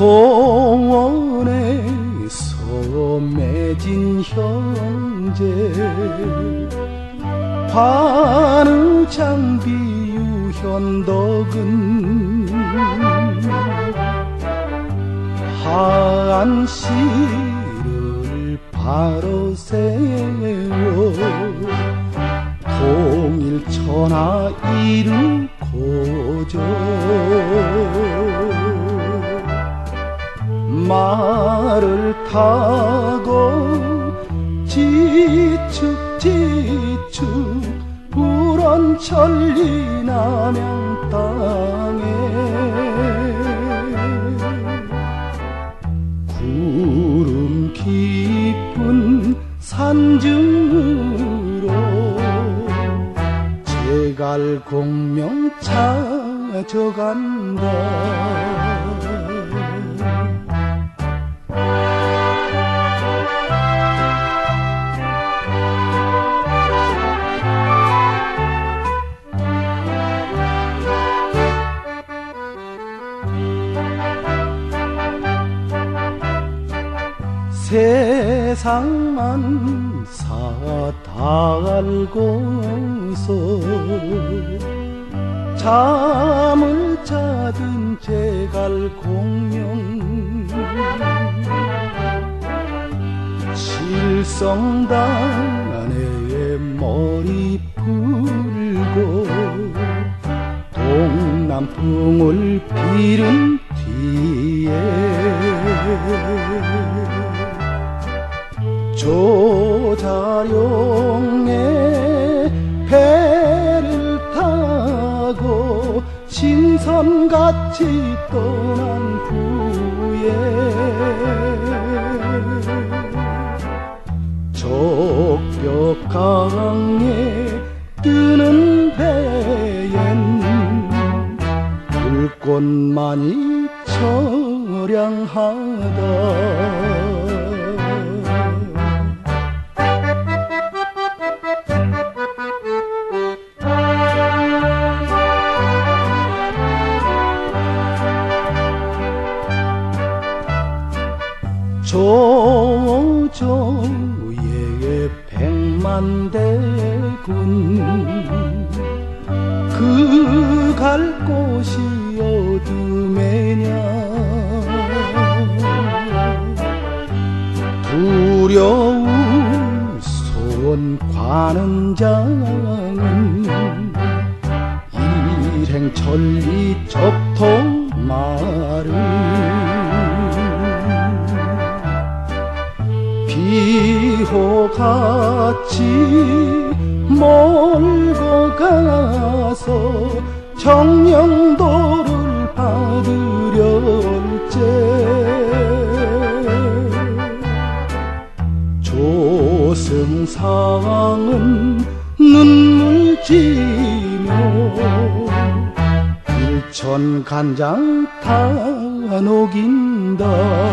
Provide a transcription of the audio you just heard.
소원에서 맺은 형제 관우 장비 유 현덕은 한시를 바로 세워 통일 천하 이루고자 말을 타고 지축 지축 불원 천리 남양 땅에 구름 깊은 산중으로 제갈 공명 찾아간다 세상만 사다 알고서 잠을 자든 제갈 공명 실성단에 머리 풀고 동남풍을 빌은 자룡의 배를 타고 신선같이 떠난 후에 적벽강에 뜨는 배엔 불꽃만이 처량하다 조조의 백만대군 그 갈 곳이 어둠에냐? 두려운 손 관은 장은 일행 천리 적통 말을 비호같이 몰고 가서 정령도를 받으려올제 조승상은 눈물 지며 일천 간장 다 녹인다